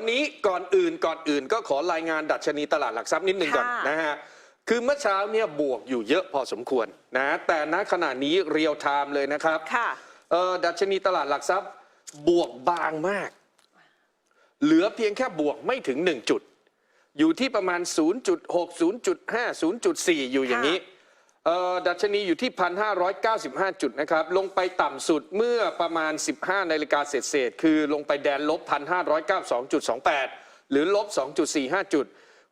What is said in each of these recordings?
วันนี้ก่อนอื่นก่อนอื่นก็ขอรายงานดัชนีตลาดหลักทรัพย์นิดหนึ่งก่อนค่ะนะฮะคือเมื่อเช้าเนี่ยบวกอยู่เยอะพอสมควรนะแต่ณขณะนี้เรียลไทม์เลยนะครับค่ะเอ่อดัชนีตลาดหลักทรัพย์บวกบางมาก เหลือเพียงแค่บวกไม่ถึง 1 จุด อยู่ที่ประมาณ 0.6 0.5 0.4 อยู่อย่างนี้เอ่อ ดัชนีอยู่ที่ 1,595 จุดนะครับ ลงไปต่ำสุดเมื่อประมาณ 15 นาฬิกาเศษๆคือลงไปแดนลบ 1,592.28 หรือลบ 2.45 จุด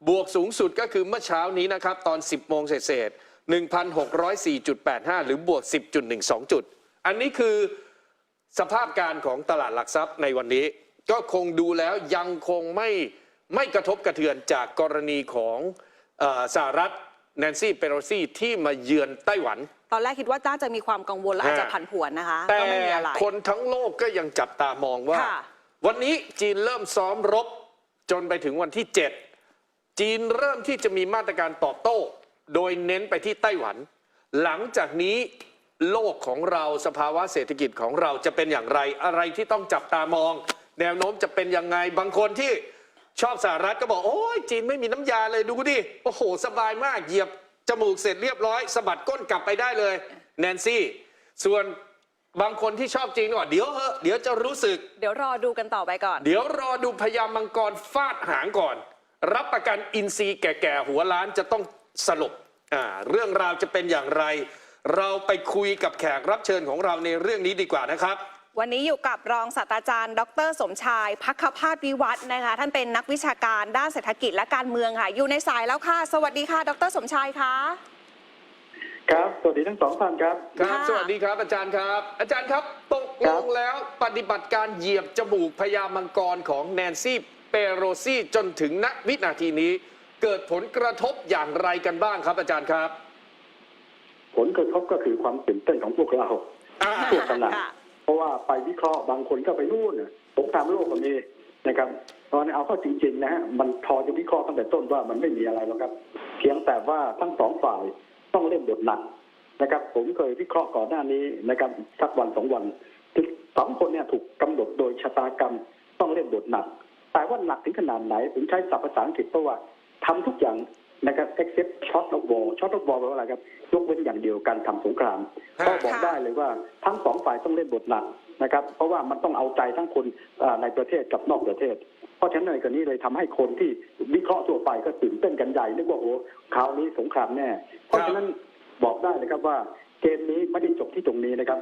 บวกสูงสุดก็คือเมื่อเช้านี้นะครับ ตอน 10 โมงเศษ1,604.85 หรือบวก 10.12 จุด อันนี้คือสภาพการของตลาดหลักทรัพย์ในวันนี้ ก็คงดูแล้วยังคงไม่ไม่กระทบกระเทือนจากกรณีของอสหรัฐ แนนซี่เปโรซี่ที่มาเยือนไต้หวัน ตอนแรกคิดว่าน่าจะมีความกังวลและอาจจะฮะผันผวนนะคะแต่ก็ไม่มีอะไร คนทั้งโลกก็ยังจับตามองว่า ค่ะ วันนี้จีนเริ่มซ้อมรบจนไปถึงวันที่ 7 จีนเริ่มที่จะมีมาตรการตอบโต้ โดยเน้นไปที่ไต้หวัน หลังจากนี้โลกของเราสภาวะเศรษฐกิจของเราจะเป็นอย่างไรอะไรที่ต้องจับตามอง แนวโน้มจะเป็นยังไงบางคนที่ ชอบสหรัฐก็บอกโอ้ยจีนไม่มีน้ำยาเลยดูดิโอ้โห สบายมากเหยียบ จมูกเสร็จเรียบร้อยสะบัดก้นกลับไปได้เลย แนนซี่ ส่วนบางคนที่ชอบจีนก็บอกเดี๋ยวเหอะเดี๋ยวจะรู้สึก เดี๋ยวรอดูกันต่อไปก่อน เดี๋ยวรอดูพญามังกรฟาดหางก่อน รับประกันอินซีแก่ๆหัวล้านจะต้องสลบอ่าเรื่องราวจะเป็นอย่างไร เราไปคุยกับแขกรับเชิญของเราในเรื่องนี้ดีกว่านะครับ วันนี้อยู่กับรองศาสตราจารย์ ดร สมชายพักขภาสวิวัฒน์นะคะ ท่านเป็นนักวิชาการด้านเศรษฐกิจและการเมืองค่ะ อยู่ในสายแล้วค่ะ สวัสดีค่ะ ดร สมชายคะครับ สวัสดีทั้งสองท่านครับ ครับค่ะสวัสดีครับอาจารย์ครับ อาจารย์ครับ ตกคลรับงแล้วปฏิบัติการเหยียบจมูกพญามังกรของแนนซี่เปโรซี่จนถึงณวินาทีนี้ เกิดผลกระทบอย่างไรกันบ้างครับ อาจารย์ครับ ผลกระทบก็คือความตื่นเต้นของพวกเราอ่าทั่วตลาดค่ะ เพราะว่าไปวิเคราะห์บางคนก็ไปนู่นน่ะสงครามโลกก็มีนะครับตอนนี้เอาเข้าจริงๆนะฮะมันพอจะวิเคราะห์ตั้งแต่ต้นว่ามันไม่มีอะไรหรอกครับ เพียงแต่ว่าทั้งสองฝ่ายต้องเล่นบทหนักนะครับ ผมเคยวิเคราะห์ก่อนหน้านี้นะครับสักวันสองวันที่สองคนเนี่ยถูกกำหนดโดยชะตากรรมต้องเล่นบทหนัก แต่ว่าหนักถึงขนาดไหน ผมใช้ศัพท์ภาษาอังกฤษเพราะว่าทำทุกอย่าง นะครับ except short of war short of war แปลว่าอะไรครับ ยกเว้นอย่างเดียวการทำสงครามฮะก็บอกได้เลยว่าทั้งสองฝ่ายต้องเล่นบทหนักนะครับ เพราะว่ามันต้องเอาใจทั้งคนอ่าในประเทศกับนอกประเทศ เพราะฉะนั้นในกรณีเลยทำให้คนที่วิเคราะห์ทั่วไปก็ตื่นเต้นกันใหญ่นึกว่าโอ้คราวนี้สงครามแน่ เพราะฉะนั้นบอกได้เลยครับว่าเกมนี้ไม่ได้จบที่ตรงนี้นะครับ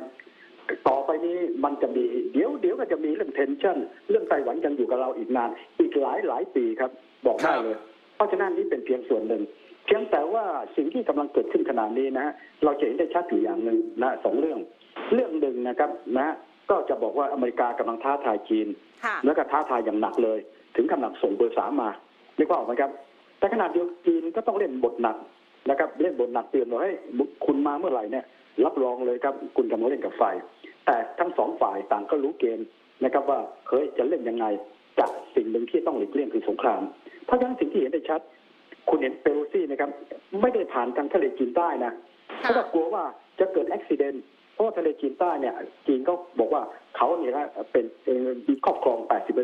ต่อไปนี้มันจะมีเดี๋ยวเดี๋ยวก็จะมีเรื่องเทนชั่น เรื่องไต้หวันกันอยู่กับเราอีกนาน อีกหลายหลายปีครับ บอกได้เลย เพราะฉะนั้นนี่เป็นเพียงส่วนหนึ่งเพียงแต่ว่าสิ่งที่กำลังเกิดขึ้นขณะนี้นะฮะเราจะเห็นได้ชัดอยู่อย่างหนึ่งนะสองเรื่อง เรื่องหนึ่งนะครับนะฮะก็จะบอกว่าอเมริกากำลังท้าทายจีนค่ะแล้วก็ท้าทายอย่างหนักเลย ถึงขนาดส่งเบอร์สามมาเรียกว่าออกไหมครับ แต่ขนาดเดียวจีนก็ต้องเล่นบทหนักนะครับเล่นบทหนักเตือนว่าให้ยคุณมาเมื่อไหร่เนี่ยรับรองเลยครับคุณกำลังเล่นกับไฟแต่ทั้งสองฝ่ายต่างก็รู้เกมนะครับว่าเฮ้ยจะเล่นยังไงจากสิ่งหนึ่งที่ต้องหลีกเลี่ยงคือสงคราม เพราะฉะนั้นสิ่งที่เห็นได้ชัด คุณเห็นเปโลซี่นะครับ ไม่ได้ผ่านทางทะเลจีนใต้นะเพราะว่ากลัวว่าจะเกิดอุบิเหตุเพราะว่าทะเลจีนใต้เนี่ย จีนก็บอกว่าเขาเนี่ยนะเป็นเอ่อมีครอบครอง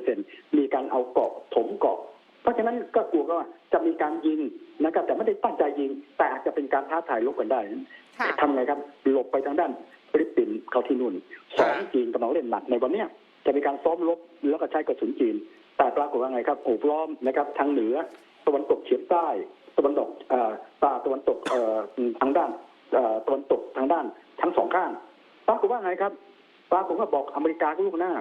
80%มีการเอาเกาะถมเกาะ เพราะฉะนั้นก็กลัวว่าจะมีการยิงนะครับแต่ไม่ได้ตั้งใจยิง แต่อาจจะเป็นการท้าทายลบกันได้ค่ะทำไงครับหลบไปทางด้านฟิลิปปินส์เขาที่นู่นสองฮะจีนกำลังเล่นหนักในวันเนี้ยจะมีการซ้อมรบแล้วก็ใช้กระสุนจีน แต่ปรากฏว่าไงครับโอบล้อมนะครับทางเหนือตะวันตกเฉียงใต้ตะวันตกอ่อตาตะวันตกเอ่อทางด้านตะวันตกทางด้านทั้งสองข้างปรากฏว่าไงครับปรากฏว่าบอกอเมริกาลูกหน้า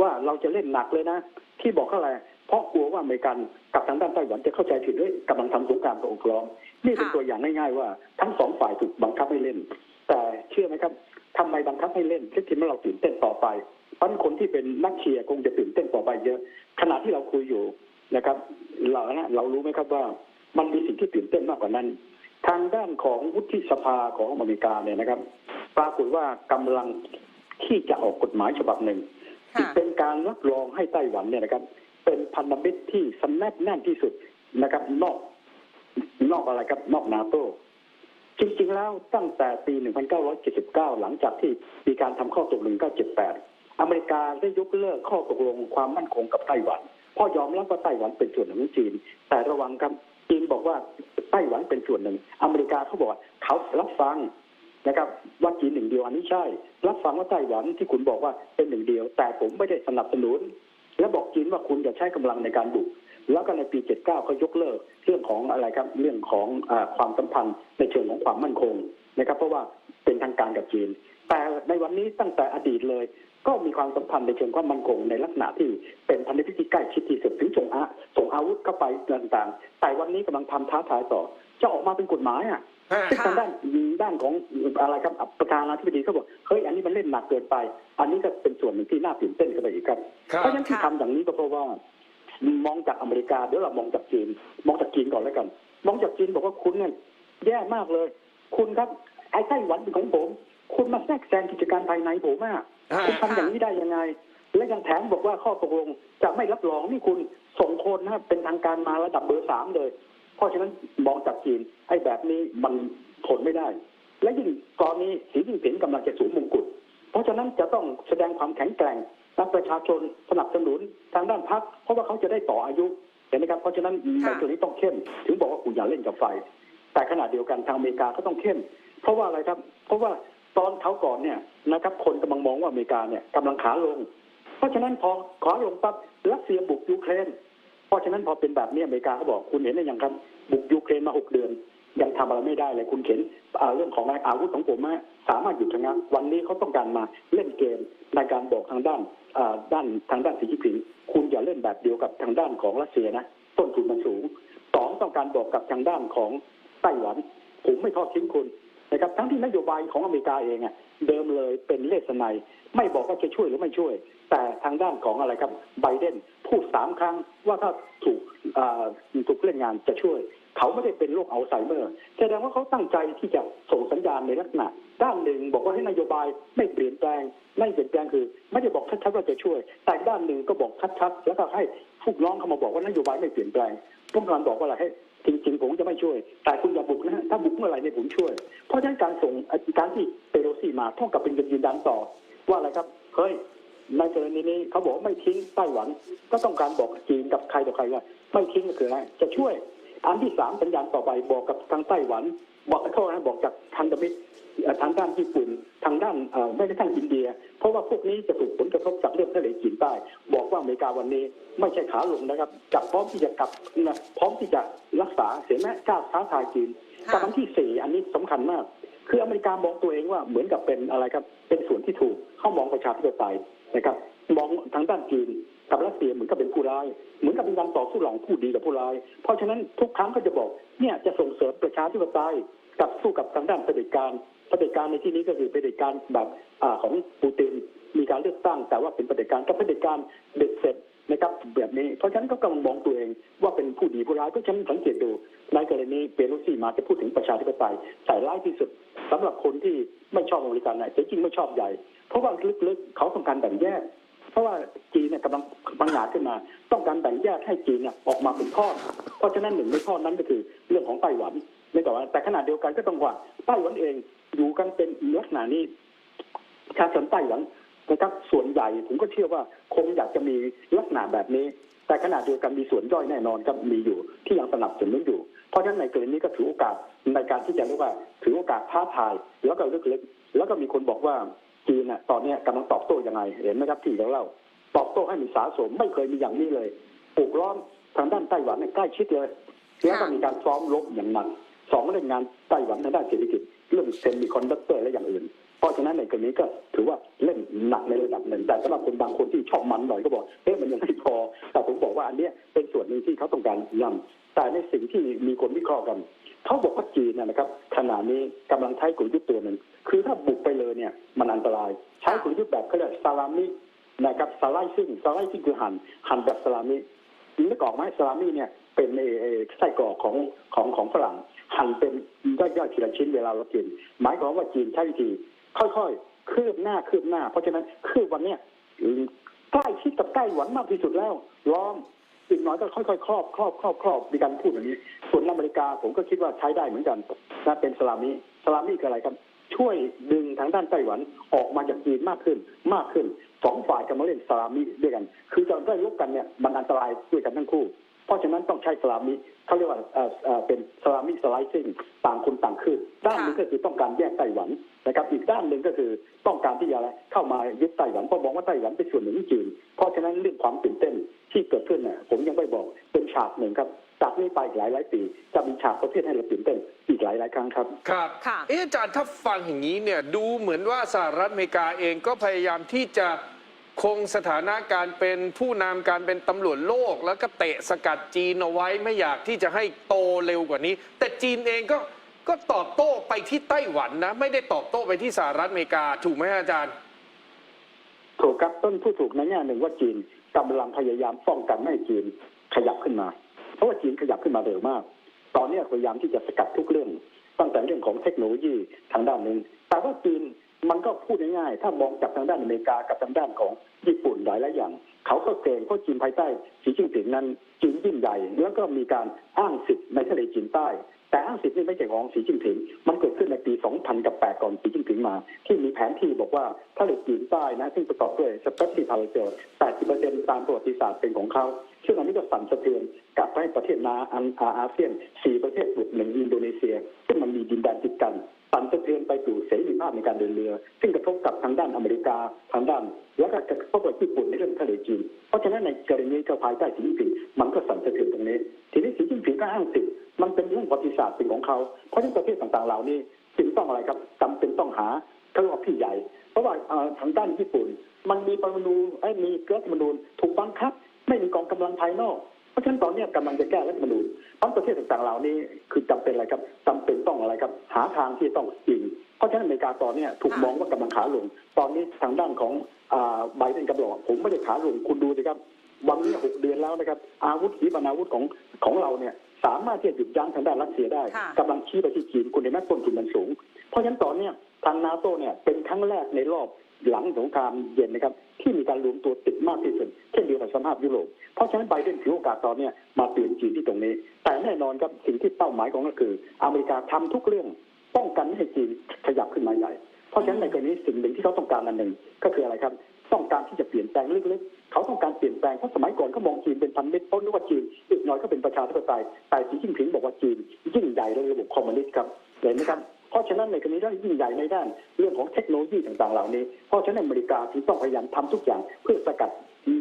ว่าเราจะเล่นหนักเลยนะ ที่บอกเขาอะไรเพราะกลัวว่าอเมริกันกับทางด้านไต้หวันจะเข้าใจผิดเฮ้ยกำลังทำสงครามกับองค์ล้อมนี่เป็นตัวอย่างง่ายๆว่าทั้งสองฝ่ายถูกบังคับให้เล่น แต่เชื่อไหมครับทำไมบังคับให้เล่นที่ทำให้เราตื่นเต้นต่อไป เพราะฉะนั้นคนที่เป็นนักเชียร์คงจะตื่นเต้นต่อไปเยอะ ขณะที่เราคุยอยู่นะครับเรานะเรารู้ไหมครับว่ามันมีสิ่งที่ตื่นเต้นมากกว่านั้น ทางด้านของวุฒิสภาของอเมริกาเนี่ยนะครับ ปรากฏว่ากำลังที่จะออกกฎหมายฉบับหนึ่งที่ค่ะเป็นการรับรองให้ไต้หวันเนี่ยนะครับ เป็นพันธมิตรที่สแนบแน่นที่สุดนะครับ นอกนอกอะไรครับนอกนาโตจริงๆแล้วตั้งแต่ปี 1979 หลังจากที่มีการทำข้อตกลง1978 อเมริกาได้ยกเลิกข้อตกลงความมั่นคงกับไต้หวันพ่อยอมรับว่าไต้หวันเป็นส่วนหนึ่งของจีน แต่ระวังครับจีนบอกว่าไต้หวันเป็นส่วนหนึ่ง อเมริกาเขาบอกว่าเขารับฟังนะครับว่าจีนหนึ่งเดียวอันนี้ใช่ รับฟังว่าไต้หวันที่คุณบอกว่าเป็นหนึ่งเดียว แต่ผมไม่ได้สนับสนุน และบอกจีนว่าคุณจะใช้กำลังในการบุกแล้วก็ในปี 79เขายกเลิกเรื่องของอะไรครับเรื่องของอความสัมพันธ์ในเชิงของความมั่นคงนะครับ เพราะว่าเป็นทางการกับจีน แต่ในวันนี้ตั้งแต่อดีตเลย ก็มีความสัมพันธ์ในเชิงความมั่นคงในลักษณะที่เป็นพันธมิตรที่ใกล้ชิดที่สุดถึงส่งอาส่งอาวุธเข้าไปต่างๆ แต่วันนี้กำลังทำท้าทายต่อ จะออกมาเป็นกฎหมายอะฮะซึ่งทางด้านด้านของอะไรครับประธานาธิบดีเขาบอกเฮ้ยอันนี้มันเล่นหนักเกินไป อันนี้ก็เป็นส่วนหนึ่งที่น่าตื่นเต้นกันไปอีกครับครับเพราะฉะนั้นที่ค่ะทำอย่างนี้ก็เพราะว่ามองจากอเมริกาเดี๋ยวเรามองจากจีน มองจากจีนก่อนแล้วกัน มองจากจีนบอกว่าคุณเนี่ยแย่มากเลย คุณครับไอ้ไต้หวันเป็นของผม คุณมาแทรกแซงกิจการภายในผมอะฮะคุณทำอย่างนี้ได้ยังไง และยังแถมบอกว่าข้อตกลงจะไม่รับรองนี่คุณส่งคนนะเป็นทางการมาระดับเบอร์สามเลย เพราะฉะนั้นมองจากจีนไอ้แบบนี้มันทนไม่ได้ และยิ่งตอนนี้สีจิ้นผิงกำลังจะสวมมงกุฎเพราะฉะนั้นจะต้องแสดงความแข็งแกร่งและประชาชนสนับสนุนทางด้านพรรคเพราะว่าเขาจะได้ต่ออายุเห็นไหมครับเพราะฉะนั้นในค่ะ ตัวนี้ต้องเข้ม ถึงบอกว่าคุณอย่าเล่นกับไฟ แต่ขณะเดียวกันทางอเมริกาก็ต้องเข้ม เพราะว่าอะไรครับ เพราะว่า ตอนเขาก่อนเนี่ยนะครับ คนกำลังมองว่าอเมริกาเนี่ยกำลังขาลง เพราะฉะนั้นพอขาลงปั๊บรัสเซียบุกยูเครน เพราะฉะนั้นพอเป็นแบบนี้อเมริกาเขาบอกคุณเห็นได้ยังครับ บุกยูเครนมาหกเดือน ยังทำอะไรไม่ได้เลยคุณเข็นเรื่องของอาวุธของผมอะสามารถหยุดชะงักวันนี้เขาต้องการมาเล่นเกมในการบอกทางด้านด้านทางด้านสีจิ้ผิงคุณอย่าเล่นแบบเดียวกับทางด้านของรัสเซียนะต้นทุนมันสูงสองต้องการบอกกับทางด้านของไต้หวันผมไม่ทอดทิ้งคุณ นโยบายของอเมริกาเองเดิมเลยเป็นเลสไนไม่บอกว่าจะช่วยหรือไม่ช่วย แต่ทางด้านของอะไรครับไบเดนพูดสามครั้งว่าถ้าถูกถูกเล่นงานจะช่วย เขาไม่ได้เป็นโรคอัลไซเมอร์แสดงว่าเขาตั้งใจที่จะส่งสัญญาณในลักษณะ ด้านหนึ่งบอกว่าให้นโยบายไม่เปลี่ยนแปลงไม่เปลี่ยนแปลงคือ ไม่ได้บอกชัดๆว่าจะช่วย แต่ด้านหนึ่งก็บอกชัดๆแล้วก็ให้ผู้น้องเขามาบอกว่านโยบายไม่เปลี่ยนแปลงต้องการบอกว่าอะไรให้ จริงๆ ผมจะไม่ช่วย แต่คุณอย่าบุกนะฮะถ้าบุกเมื่อไหร่เนี่ยผมช่วย เพราะฉะนั้นการส่งการที่เปโลซี่มาเท่ากับเป็นการยืนยันต่อ ว่าอะไรครับเฮ้ยในกรณีนี้เขาบอกว่าไม่ทิ้งไต้หวัน ก็ต้องการบอกจีนกับใครต่อใครว่าไม่ทิ้งก็คืออะไรจะช่วย อันที่สามสัญญาณต่อไปบอกกับทางไต้หวัน บอกเขานะบอกจากทางดมิตรเอ่อทางด้านญี่ปุ่นทางด้านเอ่อไม่ได้ทางอินเดีย เพราะว่าพวกนี้จะถูกผลกระทบจากเรื่องทะเลจีนใต้ บอกว่าอเมริกาวันนี้ไม่ใช่ขาลงนะครับจะพร้อมที่จะกลับนะพร้อมที่จะรักษาเสียแม้กล้าท้าทายจีนค่ะกับอันที่สี่อันนี้สำคัญมาก คืออเมริกามองตัวเองว่าเหมือนกับเป็นอะไรครับเป็นส่วนที่ถูกเขามองประชาธิปไตยนะครับ มองทางด้านจีน กับรัสเซียเหมือนกับเป็นผู้ร้าย เหมือนกับเป็นการต่อสู้หลังผู้ดีกับผู้ร้าย เพราะฉะนั้นทุกครั้งก็จะบอกเนี่ยจะส่งเสริมประชาธิปไตยกับสู้กับทางด้านเผด็จการเผด็จการในที่นี้ก็คือเผด็จการแบบอาของปูตินมีการเลือกตั้ง แต่ว่าเป็นเผด็จการกับเผด็จการเด็ดเสร็จนะครับแบบนี้เพราะฉะนั้นก็กำลังมองตัวเองว่าเป็นผู้ดีผู้ร้ายเพราะฉะนั้นสังเกตดูในกรณีเปโลซี่มาจะพูดถึงประชาธิปไตยใส่ร้ายที่สุดสำหรับคนที่ไม่ชอบอเมริกันนะแต่จริงไม่ชอบใหญ่ เพราะว่าลึกๆเขาต้องการแบ่งแยก ราะว่าจีนเนี่ยกำลังบังหาขึ้นมา ต้องการแบ่งแยกให้จีนเนี่ยออกมาเป็นทอดเพราะฉะนั้นหนึ่งในทอดนั้นก็คือเรื่องของไต้หวันไม่แต่ว่าแต่ขณะเดียวกันก็ต้องว่าไต้หวันเองอยู่กันเป็นลักษณะนี้ชาติชนไต้หวันนะครับส่วนใหญ่ผมก็เชื่อว่าคงอยากจะมีลักษณะแบบนี้ แต่ขณะเดียวกันมีส่วนย่อยแน่นอนครับมีอยู่ที่ยังสนับสนุนอยู่ เพราะฉะนั้นในกรณีนี้ก็ถือโอกาสในการที่จะเรียกว่าถือโอกาสท้าทายแล้วก็ลึกๆแล้วก็มีคนบอกว่า จีนน่ะตอนเนี้ยกำลังตอบโต้ยังไงเห็นไหมครับที่เราเล่าตอบโต้ให้มีสาสมไม่เคยมีอย่างนี้เลยปลูกล้อมทางด้านไต้หวันเนี่ยใกล้ชิดเลยแล้วก็มีการซ้อมรบอย่างหนักสองเรื่องงานไต้หวันทางด้านเศรษฐกิจเรื่องเซมิคอนดักเตอร์และอย่างอื่น เพราะฉะนั้นในกรณีก็ถือว่าเล่นหนักในระดับหนึ่งแต่สำหรับคนบางคนที่ชอบมันหน่อยก็บอกเอ๊ะมันยังไม่พอแต่ผมบอกว่าอันเนี้ยเป็นส่วนหนึ่งที่เขาต้องการย้ำ ไลซิ่งสไลซิ่งคือหั่นหั่นแบบสลามินึกออกไหมสลามิเนี่ยเป็นไส้กรอกของของของฝรั่ง หั่นเป็นย่อยๆทีละชิ้นเวลาเรากิน หมายความว่าจีนใช้วิธีค่อยๆคืบหน้าคืบหน้า เพราะฉะนั้นคืบวันเนี้ยใกล้ชิดกับใกล้หวันมากที่สุดแล้วล้อมอีกน่อยก็ค่อยๆครอบครอบครอบครอบมีการพูดอย่างนี้ ส่วนอเมริกาผมก็คิดว่าใช้ได้เหมือนกันนะเป็นสลามิสลามิคืออะไรครับ ช่วยดึงทางด้านไต้หวันออกมาจากจีนมากขึ้นมากขึ้น สองฝ่ายจะมาเล่นสลามิด้วยกัน คือจะได้ลบกันเนี่ยมันอันตรายด้วยกันทั้งคู่ เพราะฉะนั้นต้องใช้สลามิเขาเรียกว่าเออเออเป็นสลามิสไลซิ่งต่างคนต่างขึ้นด้านหนึงก็คือต้องการแยกไต้หวันนะครับอีกด้านหนึ่งก็คือต้องการที่จะอะไรเข้ามายึดไต้หวันเพราะมองว่าไต้หวันเป็นส่วนหนึ่งของจีนเพราะฉะนั้นเรื่องความตื่นเต้นที่เกิดขึ้นน่ะผมยังไม่บอกเป็นฉากหนึ่งครับ จากนี้ไปอีกหลายหลายๆปีจะมีฉากประเทศให้เราตื่นเต้นอีกหลายหลายๆครั้งครับครับค่ะเอะอาจารย์ถ้าฟังอย่างนี้เนี่ยดูเหมือนว่าสหรัฐอเมริกาเองก็พยายามที่จะคงสถานะการเป็นผู้นำการเป็นตำรวจโลก แล้วก็เตะสกัดจีนเอาไว้ไม่อยากที่จะให้โตเร็วกว่านี้ แต่จีนเองก็ก็ตอบโต้ไปที่ไต้หวันนะ ไม่ได้ตอบโต้ไปที่สหรัฐอเมริกาถูกไหมอาจารย์ ถูกครับต้นผู้ถูกในแง่หนึ่งว่าจีนกำลังพยายามป้องกันไม่ให้จีนขยับขึ้นมา เพราะว่าจีนขยับขึ้นมาเร็วมาก ตอนนี้พยายามที่จะสกัดทุกเรื่อง ตั้งแต่เรื่องของเทคโนโลยีทางด้านหนึ่งแต่ว่าจีนมันก็พูดง่ายๆ ถ้ามองจากทางด้านอเมริกากับทางด้านของญี่ปุ่นหลายหลายอย่าง เขาก็เกรงเพราะจีนภายใต้สีจิ้นผิงนั้นจีนยิ่งใหญ่ แล้วก็มีการอ้างสิทธิ์ในทะเลจีนใต้ แต่อ้างสิทธิ์นี่ไม่ใช่ของสีจิ้นผิง มันเกิดขึ้นในปี 2000 กับ 8 ก่อนสีจิ้นผิงมา ที่มีแผนที่บอกว่าทะเลจีนใต้นะซึ่งประกอบด้วยสเปซซีพาราเซล80%ตามประวัติศาสตร์เป็นของเขา ซึ่งอันนี้ก็สั่นสะเทือนกลับไปประเทศนาอันอาอาเซียน4ประเทศบวกหนึ่งอินโดนีเซีย ซึ่งมันมีดินแดนติดกันสั่นสะเทือนไปสู่เสรีภาพในการเดินเรือ ซึ่งกระทบกับทางด้านอเมริกาทางด้าน แล้วก็กระทบกับญี่ปุ่นในเรื่องทะเลจีนเพราะฉะนั้นในกรณีเจ้าภายใต้สีจิ้นผิงมันก็สั่นสะเทือนตรงนี้ ทีนี้สีจิ้นผิงก็อ้างสิทธิ์มันเป็นเรื่องประวัติศาสตร์เป็นของเขาเพราะฉะนั้นประเทศต่างๆเหล่านี้จึงต้องอะไรครับจำเป็นต้องหาเขาเรียกว่าพี่ใหญ่ เพราะว่าทางด้านญี่ปุ่น มันมีปรมาณูไอ้มีรัฐธรรมนูญถูกบังคับ ไม่มีกองกำลังภายนอก เพราะฉะนั้นตอนนี้กำลังจะแก้รัฐธรรมนูญทั้งประเทศต่างๆเหล่านี้คือจำเป็นอะไรครับจำเป็นต้องอะไรครับ หาทางที่ต้องยิง เพราะฉะนั้นอเมริกาตอนเนี้ยถูกค่ะมองว่ากำลังขาลง ตอนนี้ทางด้านของอ่าไบเดนกำลังบอกผมไม่ได้ขาลงคุณดูสิครับวันนี้หกเดือนแล้วนะครับ อาวุธขีปนาวุธของของเราเนี่ยสามารถที่จะหยุดยั้งทางด้านรัสเซียได้ค่ะกำลังชี้ไปที่จีนคุณเห็นไหมต้นทุนมันสูง เพราะฉะนั้นตอนเนี้ยทางนาโตเนี่ยเป็นครั้งแรกในรอบหลังสงครามเย็นนะครับ ที่มีการรวมตัวติดมากที่สุดเช่นเดียวกับสภาพยุโรป เพราะฉะนั้นไบเดนถือโอกาสตอนนี้มาเปลี่ยนจีนที่ตรงนี้ แต่แน่นอนครับสิ่งที่เป้าหมายของก็คือ อเมริกาทำทุกเรื่องป้องกันไม่ให้จีนขยับขึ้นมาใหญ่ เพราะฉะนั้นในกรณีสิ่งหนึ่งที่เขาต้องการอันหนึ่งก็คืออะไรครับต้องการที่จะเปลี่ยนแปลงลึกๆ เขาต้องการเปลี่ยนแปลงเพราะสมัยก่อนเขามองจีนเป็นพันธมิตรเพราะนึกว่าจีนอีกน่อยก็เป็นประชาธิปไตยแต่สีจิ้นผิงบอกว่าจีนยิ่งใหญ่ในระบบคอมมิวนิสต์ครับเห็นไหมครับเพราะฉะนั้นในกรณีด้านยิ่งใหญ่ในด้านเรื่องของเท โนโลยีต่างๆเหล่านี้ เพราะฉะนั้นอเมริกาจึงต้องพยายามทำทุกอย่างเพื่อสกัด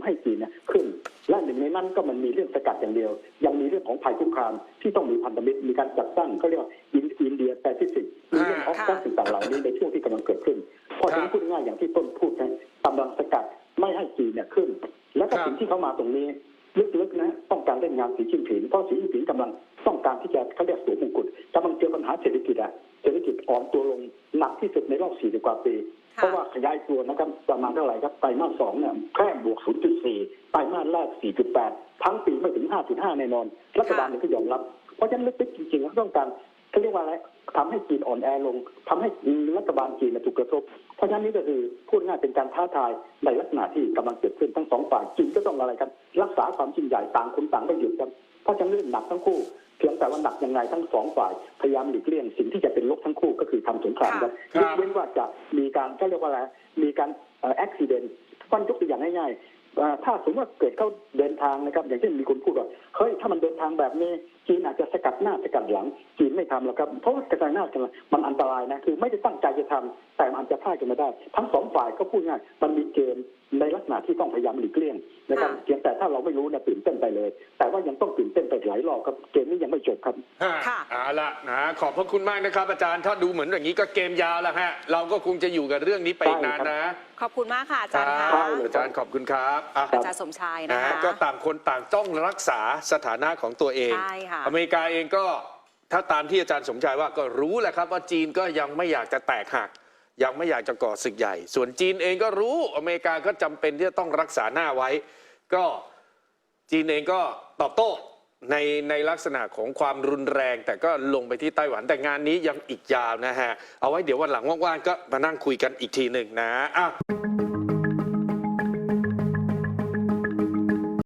ให้จีนเนยขึ้น และหนึ่งในนั้นก็มันมีเรื่องสกัดอย่างเดียว ยังมีเรื่องของภัยคุกคามที่ต้องมีพันธมิตรมีการจัดตั้งเขาเรียกว่าอินอินเดียแปซิฟิกมีเรื่องของค่ะการต่างๆเหล่านี้ในช่วงที่กำลังเกิดขึ้นเพราะฉะนั้นพูดง่ายๆอย่างที่ต้นพูดนะกำลังสกัดไม่ให้จีนเนี่ยขึ้น แล้วก็ครับสิ่งที่เขามาตรงนี้ลึกๆนะต้องการเล่นงานสีจิ้นผิงเพราะสีจิ้นผิงกำลัง ต้องการที่จะเขาเรียกสวมมงกุฎกำลังเจอปัญหาเศรษฐกิจอะเศรษฐกิจอ่อนตัวลงหนักที่สุดในรอบ40กว่าปีค่ะเพราะว่าขยายตัวนะครับประมาณเท่าไหร่ครับไตรมาสสองเนี่ยแค่บวก 0.4 ไตรมาสแรก 4.8 ทั้งปีไม่ถึง 5.5 แน่นอนรัฐบาลเนี่ยก็ยอมรับ เพราะฉะนั้นลึกๆจริงๆเขาต้องการเขาเรียกว่าอะไรทำให้จีนอ่อนแอลงทำให้รัฐบาลจีนเนี่ยถูกกระทบ เพราะฉะนั้นนี่ก็คือพูดง่ายเป็นการท้าทายในลักษณะที่กำลังเกิดขึ้นทั้งสองฝ่ายจีนก็ต้องอะไรครับรักษาความจริงใหญ่ต่างคนต่างไม่หยุดครับเพราะฉะนั้นเรื่องหนักทั้งคู่ เพียงแต่ว่าหนักยังไงทั้งสองฝ่ายพยายามหลีกเลี่ยงสิ่งที่จะเป็นลบทั้งคู่ก็คือทำสงครามครับครับยกเว้นว่าจะมีการก็เรียกว่าอะไรมีการเอ่อุบิเหตุฟันยกตัวอย่างง่ายๆเอ่อถ้าสมมติว่าเกิดเขาเดินทางนะครับ อย่างเช่นมีคนพูดว่าเฮ้ยถ้ามันเดินทางแบบนี้จีนอาจจะสกัดหน้าสกัดหลังจีนไม่ทำหรอกครับเพราะว่ากระจายหน้ากันมันอันตรายนะคือไม่ได้ตั้งใจจะทำแต่มันอาจจะพลาดกันไม่ได้ ทั้งสองฝ่ายก็พูดง่ายมันมีเกมในลักษณะที่ต้องพยายามหลีกเลี่ยงนะครับค่ะเพียงแต่ถ้าเราไม่รู้นะตื่นเต้นไปเลย แต่ว่ายังต้องตื่นเต้นไปหลายรอบครับเกมนี้ยังไม่จบครับฮะค่ะ เอาละนะขอบพระคุณมากนะครับอาจารย์ถ้าดูเหมือนอย่างนี้ก็เกมยาวแล้วฮะ เราก็คงจะอยู่กับเรื่องนี้ไปอีกนานนะขอบคุณมากค่ะอาจารย์คค่ะรับอาจารย์ขอบคุณครับอะอาจารย์สมชายนะนะคะ ก็ต่างคนต่างต้องรักษาสถานะของตัวเอง ใช่ค่ะ อเมริกาเองก็ถ้าตามที่อาจารย์สมชายว่าก็รู้แหละครับว่าจีนก็ยังไม่อยากจะแตกหัก ยังไม่อยากจะก่อศึกใหญ่ ส่วนจีนเองก็รู้อเมริกาก็จำเป็นที่จะต้องรักษาหน้าไว้ ก็จีนเองก็ตอบโต้ ในในลักษณะของความรุนแรง แต่ก็ลงไปที่ไต้หวันแต่งานนี้ยังอีกยาวนะฮะ เอาไว้เดี๋ยววันหลังว่างๆก็มานั่งคุยกันอีกทีหนึ่งนะอ้าว